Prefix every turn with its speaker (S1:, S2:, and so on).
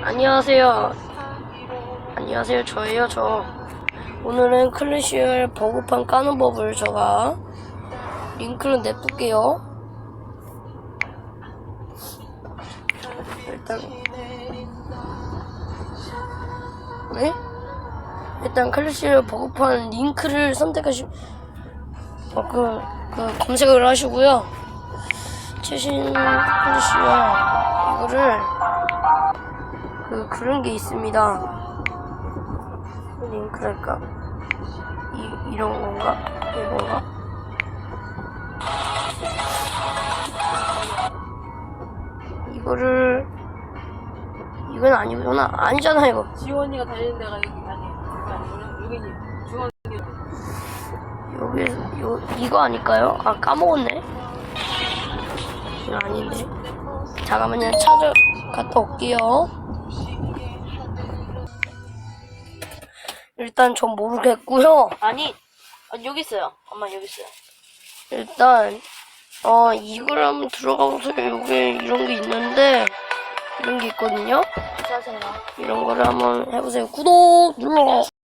S1: 안녕하세요. 안녕하세요. 저예요, 저. 오늘은 클래시얼 버그판 까는 법을 제가 링크를 냅둘게요. 일단, 네? 일단 클래시얼 버그판 링크를 선택하시, 어, 그, 그, 검색을 하시고요. 최신 클래시얼, 이거를, 그 그런 게 있습니다. 링크랄까? 이 이런 건가? 이건가? 이거를 이건 아니구나. 아니잖아 이거.
S2: 지원이가 달리는 데가 여기 아니 아니 여기 중원
S1: 여기 요 이거 아닐까요? 아 까먹었네. 이거 아닌데. 잠깐만요. 찾아 갔다 올게요. 일단 전 모르겠고요.
S2: 아니 아, 여기 있어요 엄마 여기 있어요
S1: 일단 어 이걸 한번 들어가 보세요. 여기 이런 게 있는데 이런 게 있거든요.
S2: 사세요
S1: 이런 거를 한번 해보세요. 구독 눌러.